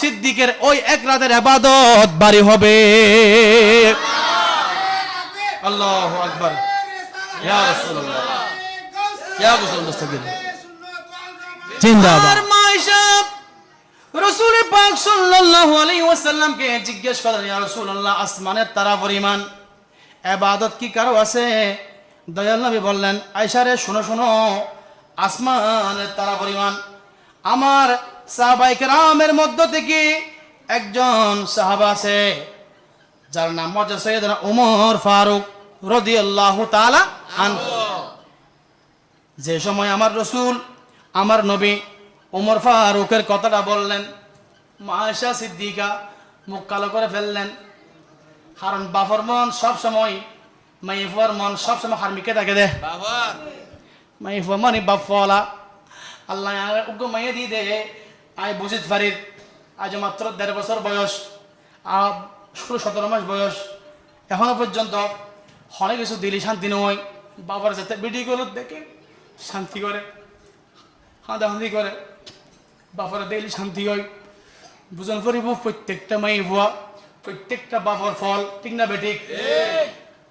সিদ্দিকের ওই এক রাতের আবাদত বাড়ি হবে। জিজ্ঞেস আসমানের তারা ইবাদত কি কারও আছে? শোনো শোনো, আসমানের তারা পরিমাণ আমার সাহাবাই কেরামের মধ্য থেকে একজন সাহাবা আছে যার নাম হচ্ছে সৈয়দনা উমর ফারুক তাআলা আনহু। যে সময় আমার রসুল আমার নবী উমর ফারুকের কথাটা বললেন মায়েশা সিদ্দিকা মুখ কালো করে ফেললেন। কারণ বাফর মন সব সময় মাইফর মন সব সময় হার্মিকে থাকে দে। মাইফর মানে বাফলা আল্লাহ উগ্র মাইয়ে দিয়ে দে আই বুঝিত পারির আজ মাত্র দেড় বছর বয়স ষোলো, সতেরো মাস বয়স। এখনও পর্যন্ত অনেক কিছু দিলি শান্তি নয়। বাবার যাতে ভিডিওগুলো দেখে শান্তি করে, হাঁদাহাঁদি করে, বাবার দিলি শান্তি হয়। বুঝন করিব প্রত্যেকটা মাই ভুয়া, প্রত্যেকটা বাপর ফল, ঠিক না বেঠিক?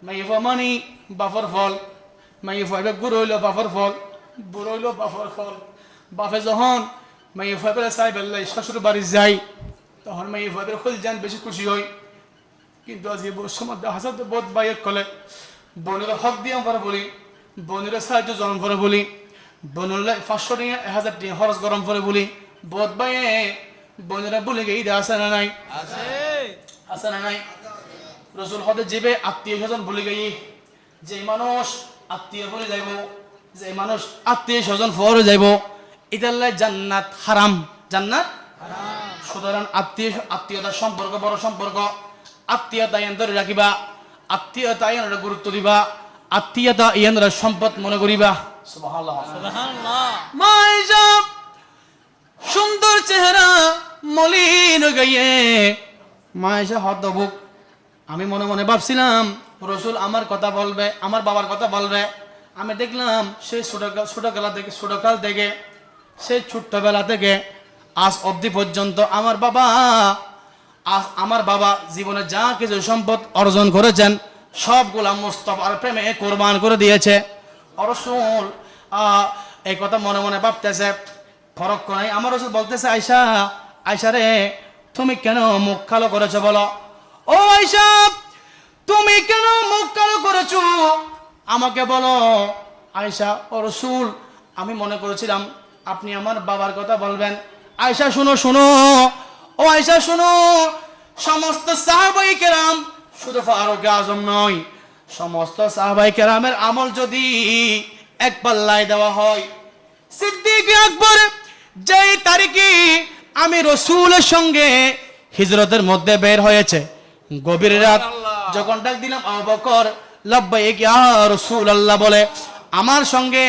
মাই ভুয়া মানি, বাপর ফল। মাই ভুয়া গুড় হইল বাপর ফল বুড়ো হইল বাপর ফল। বাপে যখন মাই ভুয়া পেলে চাই বেল্লাই শ্বশুর বাড়ি যাই তখন মাই ভুয়া পেলে খুল যান বেশি খুশি হয় কিন্তু আজকে বর্ষর মধ্যে হাসাতে বোধ বাইক কলে বোনের হক দিয়ে আমরা বলি বোনের সাহায্য জন্ম করে বলি বোনের পাঁচশো টাকা এক হাজার টাকা খরচ গরম করে বলি। বোধ বাইয়ে বোনেরা বলে গে ঈদে আসে না নাই? আছে। না নাই? রসুল হতে যাবে আত্মীয় স্বজন ভুলে গেই যে মানুষ আত্মীয় বলে যাইব যে মানুষ আত্মীয় স্বজন ফরে যাইব ইতাল্লাই জান্নাত হারাম। জান্নাত? সুতরাং আত্মীয় আত্মীয়তার সম্পর্ক বড় সম্পর্ক। আত্মীয়তা ধরে রাখিবা। আত্মীয়তা ইয়ান গুরুত্ব দিবা। আত্মীয়তা ইয়ান সম্পদ মনে করিবা। সুন্দর চেহারা, মলিন গাইয়ে মায়েশা হতবুক আমি মনে মনে ভাবছিলাম, রসুল আমার কথা বলবে, আমার বাবার কথা বলবে। আমি দেখলাম সেই ছোটকাল ছোটকালা থেকে ছোটকাল থেকে সেই ছোট্টবেলা থেকে আজ অবধি পর্যন্ত আমার বাবা আজ আমার বাবা জীবনে যা কিছু সম্পদ অর্জন করেছেন সবগুলা মুস্তফার প্রেমে কোরবান করে দিয়েছে। রসুল আহ, এই কথা মনে মনে ভাবতেছে ফরক নাই। আমার রসুল বলতেছে আয়সা আয়সা রে তুমি কেন মুখ কালো করেছ বলো? ও আয়সা তুমি কেন মুখ কালো করেছ? আমাকে বলো আয়সা ও রসুল আমি মনে করেছিলাম আপনি আমার বাবার কথা বলবেন। আয়সা শুনো শুনো। ও আয়সা শুনো। সমস্ত সাহাবাই কেরাম শুধু ফারুক আজম নয় সমস্ত সাহাবাই কেরামের আমল যদি এক পাল্লায় দেওয়া হয় সিদ্দিক আকবর যেই তারিখে আমি রসুলের সঙ্গে হিজরতের মধ্যে বের হয়েছে গভীর রাত যখন ডাক দিলাম আবু বকর লব্বাইক ইয়া রসুল আল্লাহ বলে আমার সঙ্গে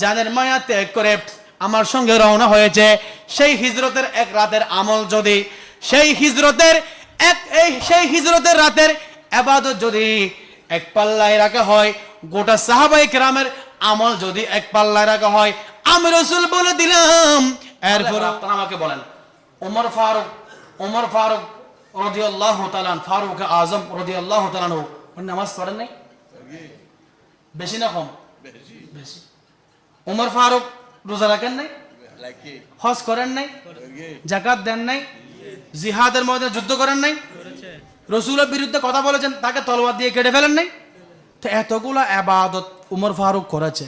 জানের মায়া ত্যাগ করে আমার সঙ্গে রওনা হয়েছে। সেই হিজরতের এক রাতের আমল যদি সেই হিজরতের এক এই সেই হিজরতের রাতের আবাদত যদি এক পাল্লায় রাখা হয় গোটা সাহাবাই কেরামের আমল যদি এক পাল্লায় রাখা হয় আমি রসুল বলে দিলাম। এরপর আপনারা আমাকে বলেন। ওমর ফারুক ওমর ফারুক রদি আল্লাহ তালান ফারুক আজম রদি আল্লাহ তালান নামাজ পড়েন নাই? বেশি। না কম? বেশি। ওমর ফারুক রোজা রাখেন নাই? হজ করেন নাই? জাকাত দেন নাই? জিহাদের মধ্যে যুদ্ধ করেন নাই? রসুলের বিরুদ্ধে কথা বলেছেন তাকে তলোয়ার দিয়ে কেটে ফেলেন নাই? তো এতগুলো আবাদত উমর ফারুক করেছে।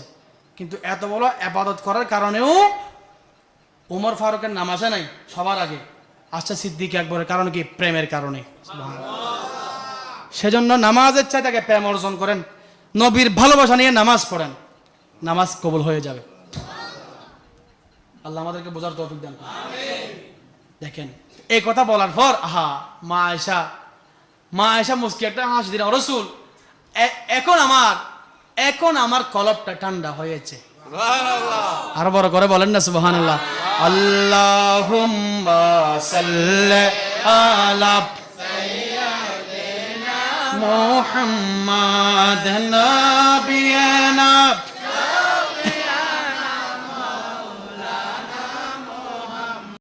কিন্তু এত বড় আবাদত করার কারণেও উমর ফারুকের নাম আসে নাই সবার আগে। আসছে সিদ্দিক একবারের কারণ কি? প্রেমের কারণে। সেজন্য নামাজের চাই তাকে প্রেম অর্জন করেন। নবীর ভালোবাসা নিয়ে নামাজ পড়েন। নামাজ কবুল হয়ে যাবে। আল্লাহ আমাদেরকে বোঝার তৌফিক দান দেখেন এই কথা বলার পর আহা মা আয়সা মা আয়সা মুসকি একটা হাসি দিন রসুল এখন আমার এখন আমার কলপটা ঠান্ডা হয়েছে। আরও বড় করে বলেন না সুবহান আল্লাহ আল্লাহুম্মা সাল্লি আলা মুহাম্মাদ নাবিয়ানা